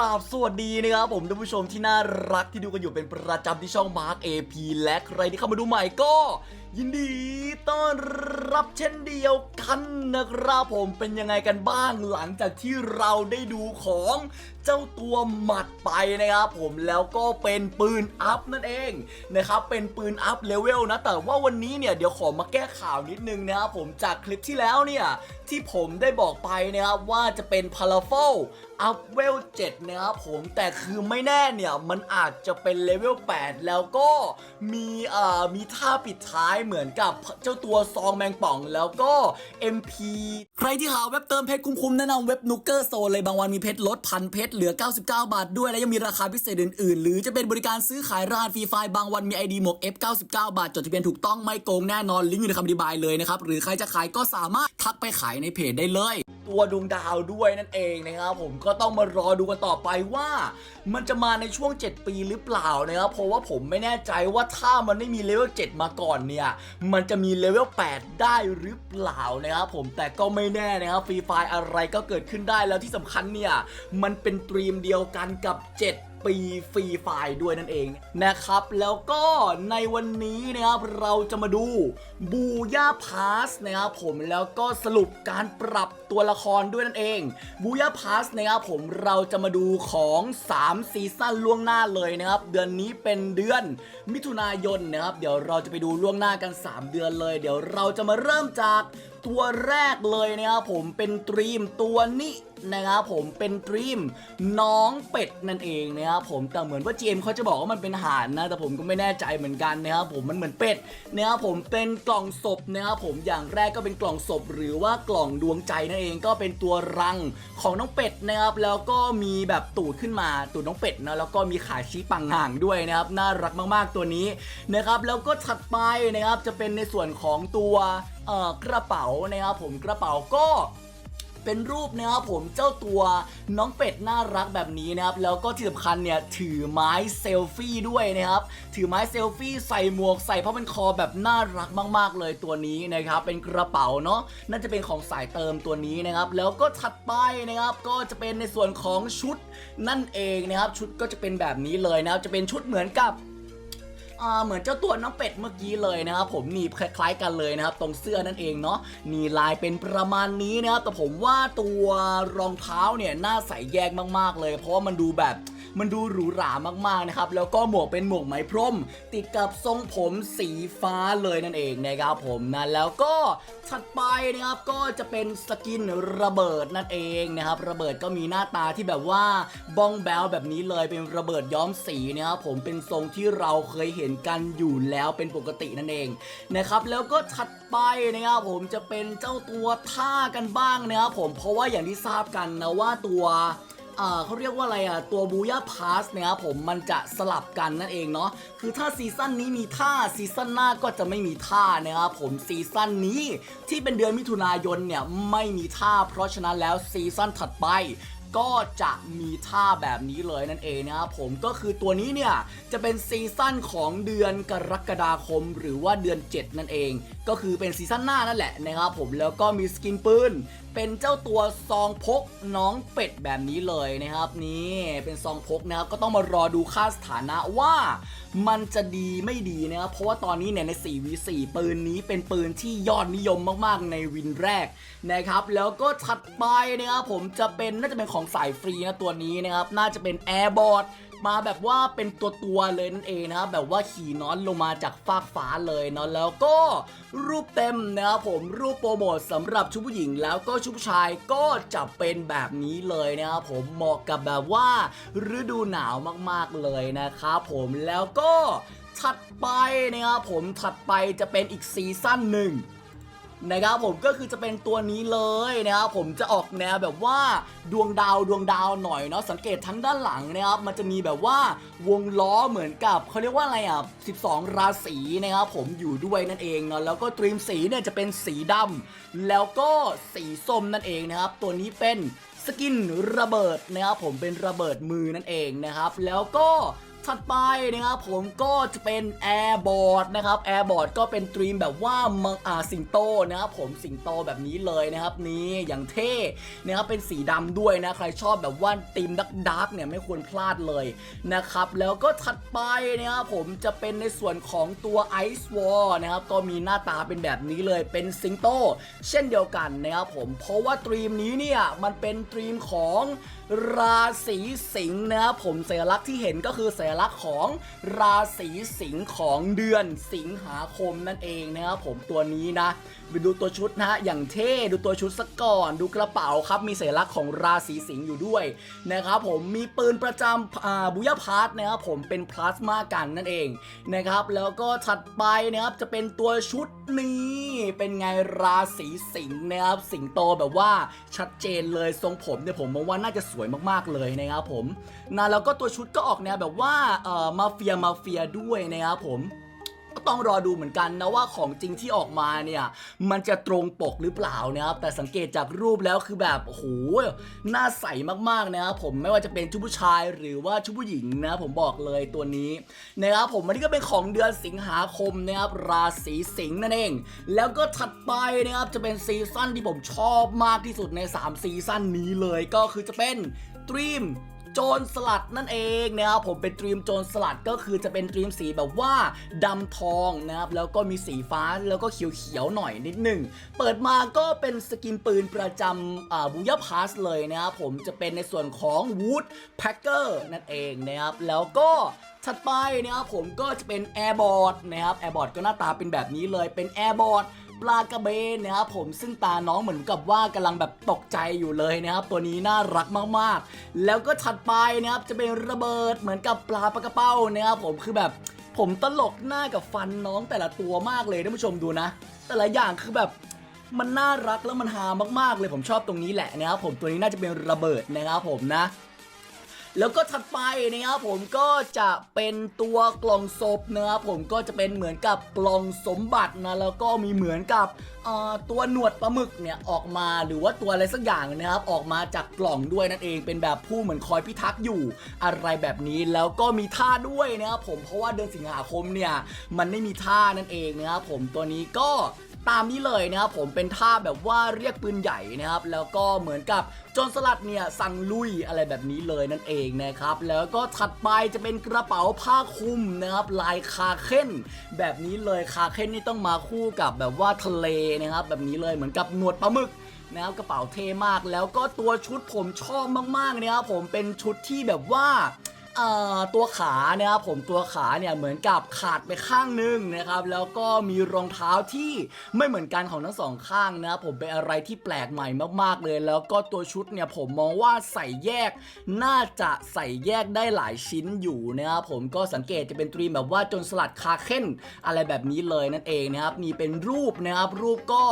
ราบสวัสดีนะครับผมท่านผู้ชมที่น่ารักที่ดูกันอยู่เป็นประจำที่ช่องมาร์ก AP และใครที่เข้ามาดูใหม่ก็ ยินดีต้อนรับเช่นเดียวกันนะครับผมเป็นยังไงกันบ้างหลังจากที่เราได้ดูของเจ้าตัวหมัดไปนะครับผมแล้วก็เป็นปืนอัพนั่นเองนะครับเป็นปืนอัพเลเวลนะแต่ว่าวันนี้เนี่ยเดี๋ยวขอมาแก้ข่าวนิดนึงนะครับผมจากคลิปที่แล้วเนี่ยที่ผมได้บอกไปนะครับว่าจะเป็นพาราโฟอัพเวล7นะครับผมแต่คือไม่แน่เนี่ยมันอาจจะเป็นเลเวล8แล้วก็มีเอ่อมีท่าปิดท้ายเหมือนกับเจ้าตัวซองแมงป่องแล้วก็ MP ใครที่หาเว็บเติมเพชรคุ้มๆแนะนำเว็บนูเกอร์โซนเลยบางวันมีเพชรลดพันเพชรเหลือ 99 บาทด้วยและยังมีราคาพิเศษอื่นๆ หรือจะเป็นบริการซื้อขายรหัสฟรีไฟล์บางวันมี ID หมวก F99 บาท จดทะเบียนถูกต้องไม่โกงแน่นอนลิงก์อยู่ในคำอธิบายเลยนะครับหรือใครจะขายก็สามารถทักไปขายในเพจได้เลย ตัวดวงดาวด้วยนั่นเองนะครับผมก็ต้องมารอดูกันต่อไปว่า มันจะมาในช่วง 7 ปีหรือเปล่านะครับเพราะว่าผมไม่แน่ใจว่าถ้ามันไม่มีเลเวล7มาก่อนเนี่ยมันจะมีเลเวล8ได้หรือเปล่านะครับผมแต่ก็ไม่แน่นะครับฟรีไฟอะไรก็เกิดขึ้นได้แล้วที่สำคัญเนี่ยมันเป็นตรีมเดียวกันกับ 7 ปีฟรีไฟล์ด้วยนั่นเองนะครับ แล้วก็ในวันนี้นะครับเราจะมาดูบูย่าพาสนะครับผมแล้วก็สรุปการปรับตัวละครด้วยนั่นเองบูย่าพาสนะครับผมเราจะมาดูของ 3 ซีซั่นล่วงหน้าเลยนะครับเดือนนี้เป็นเดือนมิถุนายนนะครับเดี๋ยวเราจะไปดูล่วงหน้ากัน 3 เดือนเลย เดี๋ยวเราจะมาเริ่มจากตัวแรกเลยนะครับผมเป็นตรีมตัวนี้ นะครับผมเป็นตรีมน้องเป็ดนั่นเองนะครับผมแต่เหมือนว่า GM เขาจะบอกว่ามันเป็นห่านนะ แต่ผมก็ไม่แน่ใจเหมือนกันนะครับผมมันเหมือนเป็ดนะครับผมเป็นกล่องศพนะครับผมอย่างแรกก็เป็นกล่องศพหรือว่ากล่องดวงใจนั่นเองก็เป็นตัวรังของน้องเป็ดนะครับแล้วก็มีแบบตูดขึ้นมาตูดน้องเป็ดนะแล้วก็มีขาชี้ปังห่างด้วยนะครับน่ารักมากๆตัวนี้นะครับแล้วก็ถัดไปนะครับจะเป็นในส่วนของตัวกระเป๋านะครับผมกระเป๋าก็ เป็นรูปนะครับผมเจ้าตัวน้องเป็ดน่ารักแบบนี้นะครับแล้วก็ที่สำคัญเนี่ยถือไม้เซลฟี่ด้วยนะครับถือไม้เซลฟี่ใส่หมวกใส่ผ้าพันคอแบบน่ารักมาก ๆ เลยตัวนี้นะครับเป็นกระเป๋าเนาะน่าจะเป็นของสายเติมตัวนี้นะครับแล้วก็ถัดไปนะครับก็จะเป็นในส่วนของชุดนั่นเองนะครับชุดก็จะเป็นแบบนี้เลยนะครับจะเป็นชุดเหมือนกับ เหมือนเจ้าตัวน้องเป็ดเมื่อกี้เลยนะครับผมหนีบคล้ายๆกันเลยนะครับตรงเสื้อนั่นเองเนาะนี่ลายเป็นประมาณนี้นะครับแต่ผมว่าตัวรองเท้าเนี่ยน่าใส่แยกมากๆเลย เพราะว่ามันดูแบบ มันดูหรูหรามากๆนะครับแล้วก็หมวกเป็นหมวกไหมพรม ติดกับทรงผมสีฟ้าเลยนั่นเองนะครับผมนะแล้วก็ถัดไปนะครับก็จะเป็นสกินระเบิดนั่นเองนะครับระเบิดก็มีหน้าตาที่แบบว่าบ้องแบลแบบนี้เลยเป็นระเบิดย้อมสีนะครับผมเป็นทรงที่เราเคยเห็นกันอยู่แล้วเป็นปกตินั่นเองนะครับแล้วก็ถัดไปนะครับผมจะเป็นเจ้าตัวท่ากันบ้างนะครับผมเพราะว่าอย่างที่ทราบกันนะว่าตัว เขาเรียกว่าอะไรอะ ตัวบูย่าพาสเนะครับผมมันจะสลับกันนั่นเองเนาะคือถ้าซีซั่นนี้มีท่าซีซั่นหน้าก็จะไม่มีท่านะครับผมซีซั่นนี้ที่เป็นเดือนมิถุนายนเนี่ยไม่มีท่า เพราะฉะนั้นแล้วซีซั่นถัดไป ก็จะมีท่าแบบนี้เลยนั่นเองนะครับผมก็คือตัวนี้เนี่ยจะเป็นซีซั่นของเดือนกรกฎาคม หรือว่าเดือน 7 นั่นเอง ก็คือเป็นซีซั่นหน้านั่นแหละนะครับผมแล้วก็มีสกินปืนเป็นเจ้าตัวซองพกน้องเป็ดแบบนี้เลยนะครับนี่เป็นซองพกนะครับก็ต้องมารอดูค่าสถานะว่ามันจะดีไม่ดีนะครับเพราะว่าตอนนี้เนี่ยใน 4v4 ปืนนี้เป็นปืนที่ยอดนิยมมากๆ ในวินแรกนะครับแล้วก็ถัดไปนะครับผมจะเป็นน่าจะเป็นของสายฟรีนะตัวนี้นะครับ น่าจะเป็น Airbot มาแบบว่าเป็นตัวตัวๆเลยนั่นเองนะครับแบบว่าขี่นอนลงมาจากฟากฟ้าเลยเนาะแล้วก็รูปเต็มนะครับผมรูปโปรโมทสำหรับชุดผู้หญิงแล้วก็ชุดผู้ชายก็จะเป็นแบบนี้เลยนะครับผมเหมาะกับแบบว่าฤดูหนาวมากๆเลยนะครับผมแล้วก็ถัดไปนะครับผมถัดไปจะเป็นอีกซีซั่นหนึ่ง นะครับผมก็คือจะเป็นตัวนี้เลยนะครับผมจะออกแนวแบบว่าดวงดาวดวงดาวหน่อยเนาะสังเกตทั้งด้านหลังนะครับมันจะมีแบบว่าวงล้อเหมือนกับเขาเรียกว่าอะไรอะ 12 ราศีนะครับผมอยู่ด้วยนั่นเองเนาะแล้วก็ตรีมสีเนี่ยจะเป็นสีดำแล้วก็สีส้มนั่นเองนะครับ ตัวนี้เป็นสกินระเบิดนะครับผมเป็นระเบิดมือนั่นเองนะครับ แล้วก็ ถัดไปนะครับผมก็จะเป็น Airboard นะครับ Airboard ก็เป็นตรีมแบบว่ามังอาสิงโตนะครับผมสิงโตแบบนี้เลยนะครับนี่อย่างเท่นะครับเป็นสีดำด้วยนะใครชอบแบบว่าธีมดักดักเนี่ยไม่ควรพลาดเลยนะครับแล้วก็ถัดไปนะครับผมจะเป็นในส่วนของตัว Ice Wall นะครับก็มีหน้าตาเป็นแบบนี้เลยเป็นสิงโต เช่นเดียวกันนะครับผมเพราะว่าตรีมนี้เนี่ยมันเป็นตรีมของ ราศีสิงห์นะครับผมสัญลักษณ์ที่เห็นก็คือสัญลักษณ์ของราศีสิงห์ของเดือนสิงหาคมนั่นเองนะครับผมตัวนี้นะไปดูตัวชุดนะฮะอย่างเท่ดูตัวชุดสักก่อน ดูกระเป๋าครับมีสัญลักษณ์ของราศีสิงห์อยู่ด้วยนะครับผมมีปืนประจำอ่าบุยพาร์ทนะครับผมเป็นพลาสมากันนั่นเองนะครับแล้วก็ถัดไปนะครับจะเป็นตัวชุดนี้เป็นไงราศีสิงห์นะครับสิงโตแบบว่าชัดเจนเลยทรงผมเนี่ยผมมองว่าน่าจะสวยวยมากๆเลยนะครับผมนะแล้วก็ตัวชุดก็ออกแนวแบบว่าเอ่อมาเฟียมาเฟียด้วยนะครับผม ก็ต้องรอดูเหมือนกันนะว่าของจริงที่ออกมาเนี่ยมันจะตรงปกหรือเปล่านะครับแต่สังเกตจากรูปแล้วคือแบบโอ้โหหน้าใสมากๆนะครับผมไม่ว่าจะเป็นชุดผู้ชายหรือว่าชุดผู้หญิงนะผมบอกเลยตัวนี้นะครับผมอันนี้ก็เป็นของเดือนสิงหาคมนะครับราศีสิงห์นั่นเอง แล้วก็ถัดไปนะครับจะเป็นซีซั่นที่ผมชอบมากที่สุดใน 3 ซีซั่นนี้เลยก็คือจะเป็นตรีม โจรสลัดนั่นเองนะครับผมเป็นตรีมโจรสลัดก็คือจะเป็นตรีมสีแบบว่าดำทองนะครับแล้วก็มีสีฟ้าแล้วก็เขียวๆหน่อยนิดหนึ่งเปิดมาก็เป็นสกินปืนประจำอ่าบูยาพาสเลยนะครับผมจะเป็นในส่วนของวูดแพคเกอร์นั่นเองนะครับแล้วก็ถัดไปนะครับผมก็จะเป็นแอร์บอร์ดนะครับแอร์บอร์ดก็หน้าตาเป็นแบบนี้เลยเป็นแอร์บอร์ด ปลากระเบนนะครับผมซึ่งตาน้องเหมือนกับว่ากำลังแบบตกใจอยู่เลยนะครับ ตัวนี้น่ารักมากๆ แล้วก็ถัดไปนะครับจะเป็นระเบิดเหมือนกับปลาปลากระเป้านะครับผมคือแบบผมตลกหน้ากับฟันน้องแต่ละตัวมากเลยท่านผู้ชมดูนะ แต่ละอย่างคือแบบมันน่ารักแล้วมันฮามากๆเลยผมชอบตรงนี้แหละนะครับผมตัวนี้น่าจะเป็นระเบิดนะครับผมนะ แล้วก็ถัดไปนะครับผมก็จะเป็นตัวกล่องศพนะครับผมก็จะเป็นเหมือนกับกล่องสมบัตินะแล้วก็มีเหมือนกับตัวหนวดปลาหมึกเนี่ยออกมาหรือว่าตัวอะไรสักอย่างนะครับออกมาจากกล่องด้วยนั่นเองเป็นแบบผู้เหมือนคอยพิทักษ์อยู่อะไรแบบนี้แล้วก็มีท่าด้วยนะครับผมเพราะว่าเดือนสิงหาคมเนี่ยมันไม่มีท่านั่นเองนะครับผมตัวนี้ก็ ตามนี้เลยนะครับผมเป็นท่าแบบว่าเรียกปืนใหญ่นะครับแล้วก็เหมือนกับโจรสลัดเนี่ยสั่งลุยอะไรแบบนี้เลยนั่นเองนะครับแล้วก็ถัดไปจะเป็นกระเป๋าผ้าคลุมนะครับลายคาเค้น แบบนี้เลยคาเค้นนี่ต้องมาคู่กับแบบว่าทะเลนะครับแบบนี้เลยเหมือนกับหนวดปลาหมึกนะครับกระเป๋าเท่มาก แล้วก็ตัวชุดผมชอบมากๆนะครับผมเป็นชุดที่แบบว่า ตัวขาเนะครับผมตัวขาเนี่ยเหมือนกับขาดไปข้างหนึงนะครับแล้วก็มีรองเท้าที่ไม่เหมือนกันของทั้งสองข้างนะครับผมเป็นอะไรที่แปลกใหม่มากๆเลย แล้วก็ตัวชุดเนี่ยผมมองว่าใส่แยก น่าจะใส่แยกได้หลายชิ้นอยู่นะครับผมก็สังเกตจะเป็นตรีมแบบว่าจนสลัดคาเค้นอะไรแบบนี้เลยนั่นเองนะครับนี่เป็นรูปนะครับรูปก็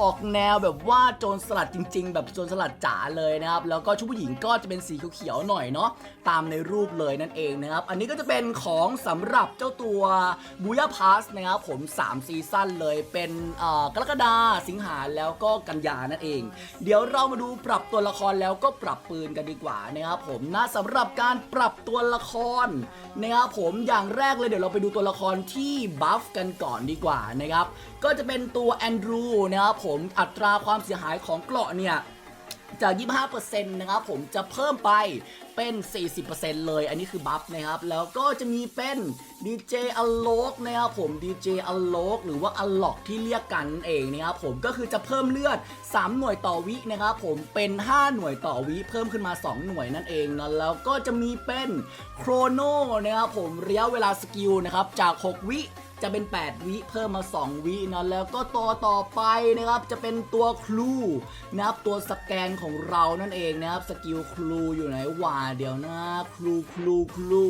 ออกแนวแบบว่าโจรสลัดจริง ๆ แบบโจรสลัดจ๋าเลยนะครับแล้วก็ชุดผู้หญิงก็จะเป็นสีเขียวๆหน่อยเนาะตามในรูปเลยนั่นเองนะครับ อันนี้ก็จะเป็นของสำหรับเจ้าตัวบูยาพาสนะครับผม 3 ซีซั่นเลยเป็นกรกฎาสิงหาแล้วก็กันยานั่นเอง เดี๋ยวเรามาดูปรับตัวละครแล้วก็ปรับปืนกันดีกว่านะครับผมนะสำหรับการปรับตัวละครนะครับผมอย่างแรกเลยเดี๋ยวเราไปดูตัวละครที่บัฟกันก่อนดีกว่านะครับก็จะเป็นตัวแอนดรูนะครับผมอัตราความเสียหายของเกราะเนี่ย จาก 25%นะครับผมจะเพิ่มไปเป็น 40%เลย อันนี้คือบัฟนะครับ แล้วก็จะมีเป็น DJ u n l o c นะครับผม DJ u n l o c หรือว่า Unlock ที่เรียกกันนั่นเองนะครับผมก็คือจะเพิ่มเลือด 3 หน่วยต่อวินะครับผมเป็น 5 หน่วยต่อวิเพิ่มขึ้นมา 2 หน่วยนั่นเองนะแล้วก็จะมีเป็นโครโนนะครับผมระยะเวลาสกิลนะครับจาก 6 วิ จะเป็น 8 วิเพิ่มมา 2 วินะแล้วก็ตัวต่อไปนะครับจะเป็นตัวครูนะครับตัวสแกนของเรานั่นเองนะครับสกิลครูอยู่ไหนว่าเดี๋ยวนะครูครูครู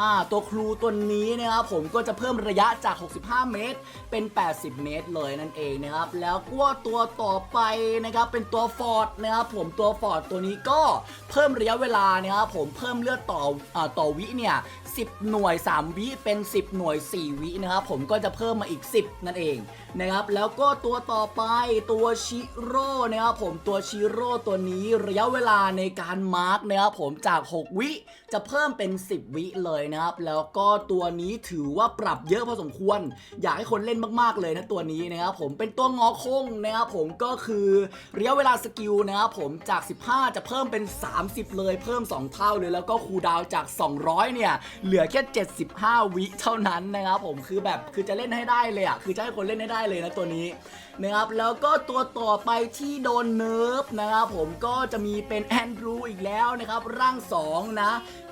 อ่าตัวครูตัวนี้นะครับผมก็จะเพิ่มระยะจาก 65 เมตร เป็น 80 เมตรเลยนั่นเองนะครับแล้วก็ตัวต่อไปนะครับเป็นตัวฟอร์ดนะครับผมตัวฟอร์ดตัวนี้ก็เพิ่มระยะเวลานะครับผมเพิ่มเลือดต่ออ่าต่อวิเนี่ย 10 หน่วย 3 วิเป็น 10 หน่วย 4 วินะครับผมก็จะเพิ่มมาอีก 10 นั่นเองนะครับแล้วก็ตัวต่อไปตัวชิโร่นะครับผมตัวชิโร่ตัวนี้ระยะเวลาในการมาร์กนะครับผมจาก 6 วิจะเพิ่มเป็น 10 วิเลยนะครับแล้วก็ตัวนี้ถือว่าปรับเยอะพอสมควร อยากให้คนเล่นมากๆเลยนะตัวนี้นะครับผมเป็นตัวงอคงนะครับผมก็คือระยะเวลาสกิลนะครับผมจาก 15 จะเพิ่มเป็น 30 เลยเพิ่ม 2 เท่าเลยแล้วก็คูดาวจาก 200 เนี่ยเหลือแค่ 75 วิเท่านั้นนะครับผมคือแบบคือจะเล่นให้ได้เลยอะคือจะให้คนเล่นให้ได้เลยนะตัวนี้นะครับแล้วก็ตัวต่อไปที่โดนเนิร์ฟนะครับผมก็จะมีเป็นแอนดรูอีกแล้วนะครับร่าง 2 นะ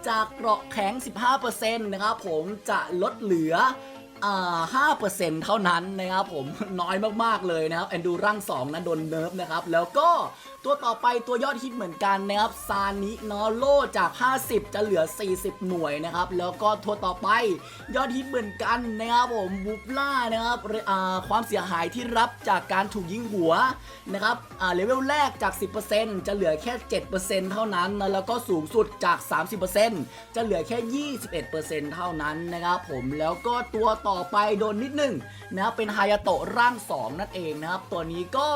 จากเกราะแข็ง 15%นะครับผมจะลดเหลืออ่า5%เท่านั้นนะครับผมน้อยมาก ๆ เลยนะครับแอนดูร่าง2นะโดนเนิร์ฟนะครับ แล้วก็ ตัวต่อไปตัวยอดฮิตเหมือนกันนะครับซานินโลจาก 50 จะเหลือ 40 หน่วยนะครับ แล้วก็ตัวต่อไปยอดฮิตเหมือนกันนะครับผมบุฟล่านะครับความเสียหายที่รับจากการถูกยิงหัวนะครับเลเวลแรกจาก 10%จะเหลือแค่ 7%เท่านั้นนะแล้วก็สูงสุดจาก 30%จะเหลือแค่ 21%เท่านั้นนะครับผมแล้วก็ตัวต่อไปโดนนิดนึงนะเป็นฮายาโตะร่าง 2 นั่นเองนะครับ ตัวนี้ก็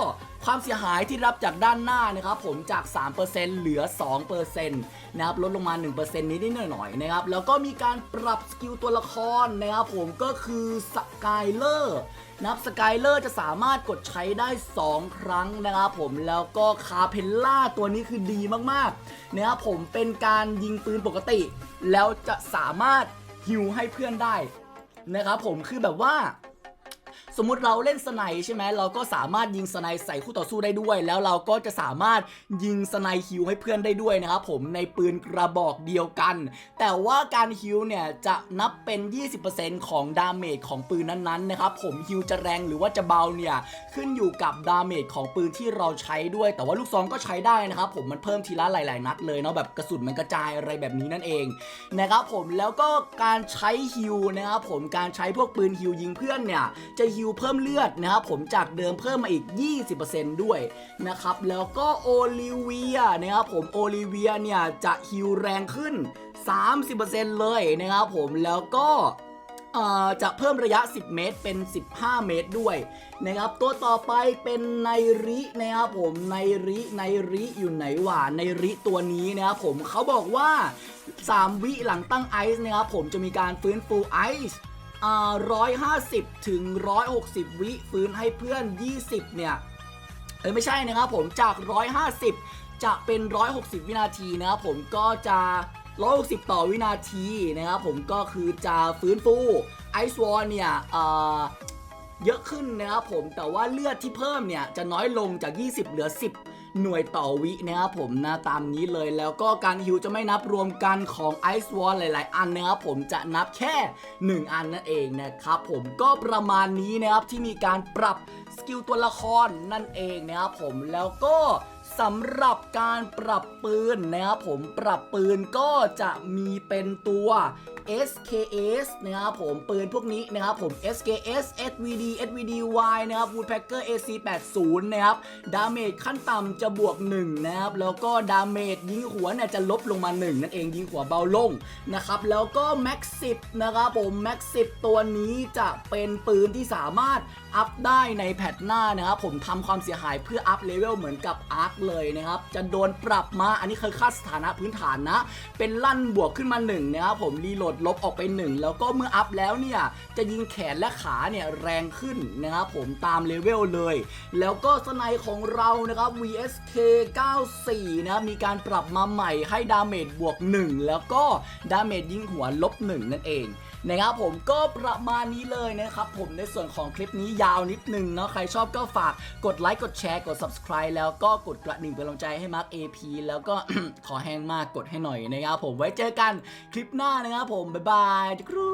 ความเสียหายที่รับจากด้านหน้านะครับผมจาก 3%เหลือ 2%นะครับลดลงมา 1%นิดนิดๆหน่อยๆนะครับแล้วก็มีการปรับสกิลตัวละครนะครับผมก็คือสกายเลอร์นะครับสกายเลอร์จะสามารถกดใช้ได้ 2 ครั้งนะครับผมแล้วก็คาเพลล่าตัวนี้คือดีมากๆนะครับผมเป็นการยิงปืนปกติ แล้วจะสามารถฮิวให้เพื่อนได้นะครับผมคือแบบว่า สมมุติเราเล่นสไนด์ใช่ไหมเราก็สามารถยิงสไนด์ใส่คู่ต่อสู้ได้ด้วย แล้วเราก็จะสามารถยิงสไนด์ฮิวให้เพื่อนได้ด้วยนะครับผมในปืนกระบอกเดียวกัน แต่ว่าการฮิวเนี่ยจะนับเป็น 20%ของดาเมจของปืนนั้นๆนะครับผมฮิวจะแรงหรือว่าจะเบาเนี่ยขึ้นอยู่กับดาเมจของปืนที่เราใช้ด้วย แต่ว่าลูกซองก็ใช้ได้นะครับผมมันเพิ่มทีละหลาย ๆ นัดเลยเนาะแบบกระสุนมันกระจายอะไรแบบนี้นั่นเองนะครับผมแล้วก็การใช้ฮิวนะครับผมการใช้พวกปืนฮิวยิงเพื่อนเนี่ยจะฮิวเพิ่มเลือดนะครับผมจากเดิมเพิ่มมาอีก 20%ด้วยนะครับแล้วก็โอลิเวียนะครับผมโอลิเวียเนี่ยจะฮิวแรงขึ้น 30%เลยนะครับผมแล้วก็จะเพิ่มระยะ 10 เมตรเป็น 15 เมตรด้วยนะครับตัวต่อไปเป็นไนรินะครับผมไนริไนริอยู่ไหนหวะไนริตัวนี้นะครับผมเขาบอกว่า 3 วิหลังตั้งไอซ์นะครับผมจะมีการฟื้นฟูไอซ์ 150 ถึง 160 วิฟื้นให้เพื่อน 20 เนี่ยเอ้ยไม่ใช่นะครับผมจาก 150 จะเป็น 160 วินาทีนะครับผมก็จะ 160 ต่อวินาทีนะครับผมก็คือจะฟื้นฟูไอซ์วอลเนี่ยเอ่อเยอะขึ้นนะครับผมแต่ว่าเลือดที่เพิ่มเนี่ยจะน้อยลงจาก 20 เหลือ 10 หน่วยต่อวินะครับผมนะตามนี้เลยแล้วก็การฮิวจะไม่นับรวมกันของไอซ์วอลหลาย ๆ อันนะครับผมจะนับแค่ 1 อันนั่นเองนะครับผมก็ประมาณนี้นะครับที่มีการปรับสกิลตัวละครนั่นเองนะครับผมแล้วก็สำหรับการปรับปืนนะครับผมปรับปืนก็จะมีเป็นตัว SKS นะครับผมปืนพวกนี้นะครับผม SKS SVD SVDY นะครับ Woodpecker AC80 นะครับดาเมจขั้นต่ำจะบวก1นะครับแล้วก็ดาเมจยิงหัวเนี่ยจะลบลงมา 1 นั่นเองยิงหัวเบาลงนะครับแล้วก็ Max 10นะครับผม Max 10 ตัวนี้จะเป็นปืนที่สามารถอัพได้ในแพทหน้านะครับผมทำความเสียหายเพื่ออัพเลเวลเหมือนกับอาร์คเลยนะครับจะโดนปรับมาอันนี้คือค่าสถานะพื้นฐานนะ เป็นลั่นบวกขึ้นมา1นะครับผมรีโหลดลบออกไป 1 แล้วก็เมื่ออัพแล้วเนี่ยจะยิงแขนและขาเนี่ยแรงขึ้นนะครับผมตามเลเวลเลย แล้วก็สไนของเรานะครับ VSK 94นะครับมีการปรับมาใหม่ให้ดาเมจบวก 1 แล้วก็ดาเมจยิงหัวลบ1นั่นเอง นะครับผมก็ประมาณนี้เลยนะครับผมในส่วนของคลิปนี้ยาวนิดนึงเนาะใครชอบก็ฝากกดไลค์กดแชร์กด subscribe แล้วก็กดกระดิ่งเป็นกำลังใจให้มาร์ค AP แล้วก็ ขอแห้งมากกดให้หน่อยนะครับผมไว้เจอกันคลิปหน้านะครับผมบ๊ายบายจุกรู